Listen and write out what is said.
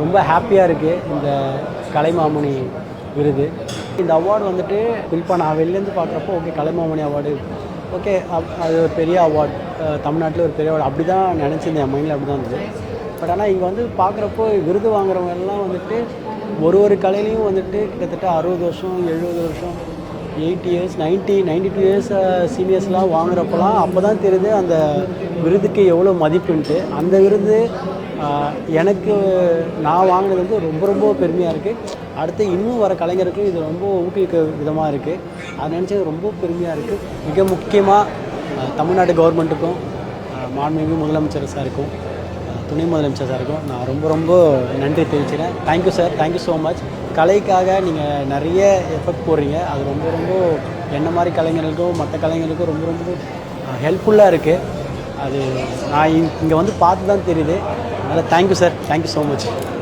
ரொம்ப ஹாப்பியாக இருக்குது இந்த கலைமாமணி விருது. இந்த அவார்டு வந்துட்டு குறிப்பாக நான் வெளிலேருந்து பார்க்குறப்போ ஓகே கலைமாமணி அவார்டு ஓகே அது ஒரு பெரிய அவார்டு தமிழ்நாட்டில் ஒரு பெரிய அவார்டு அப்படி தான் நினச்சிருந்தேன். என் மைண்டில் அப்படி தான் இருந்தது. பட் ஆனால் இங்கே வந்து பார்க்குறப்போ விருது வாங்குறவங்கெல்லாம் வந்துட்டு ஒரு ஒரு கலையிலையும் வந்துட்டு கிட்டத்தட்ட அறுபது வருஷம் எழுபது வருஷம் eighty years ninety ninety two years சீனியர்ஸ்லாம் வாங்குறப்பெல்லாம் அப்போ தான் தெரியுது அந்த விருதுக்கு எவ்வளோ மதிப்புன்ட்டு. அந்த விருது எனக்கு நான் வாங்கினது வந்து ரொம்ப ரொம்ப பெருமையாக இருக்குது அடுத்து இன்னும் வர கலைஞருக்கும் இது ரொம்ப ஊக்குவிக்க விதமாக இருக்குது அதை நினச்சது ரொம்ப பெருமையாக இருக்குது மிக முக்கியமாக தமிழ்நாடு கவர்மெண்ட்டுக்கும் மாண்புமிகு முதலமைச்சர் சாருக்கும் துணை முதலமைச்சர் சாருக்கும் நான் ரொம்ப ரொம்ப நன்றி தெரிவிச்சுக்கிறேன். Thank you sir thank you so much கலைக்காக நீங்கள் நிறைய எஃபர்ட் போடுறீங்க. அது ரொம்ப ரொம்ப என்ன மாதிரி கலைஞர்களுக்கும் மற்ற கலைஞர்களுக்கும் ரொம்ப ரொம்ப ஹெல்ப்ஃபுல்லாக இருக்குது அது நான் இங்கே வந்து பார்த்து தான் தெரியுது. அதனால் thank you sir thank you so much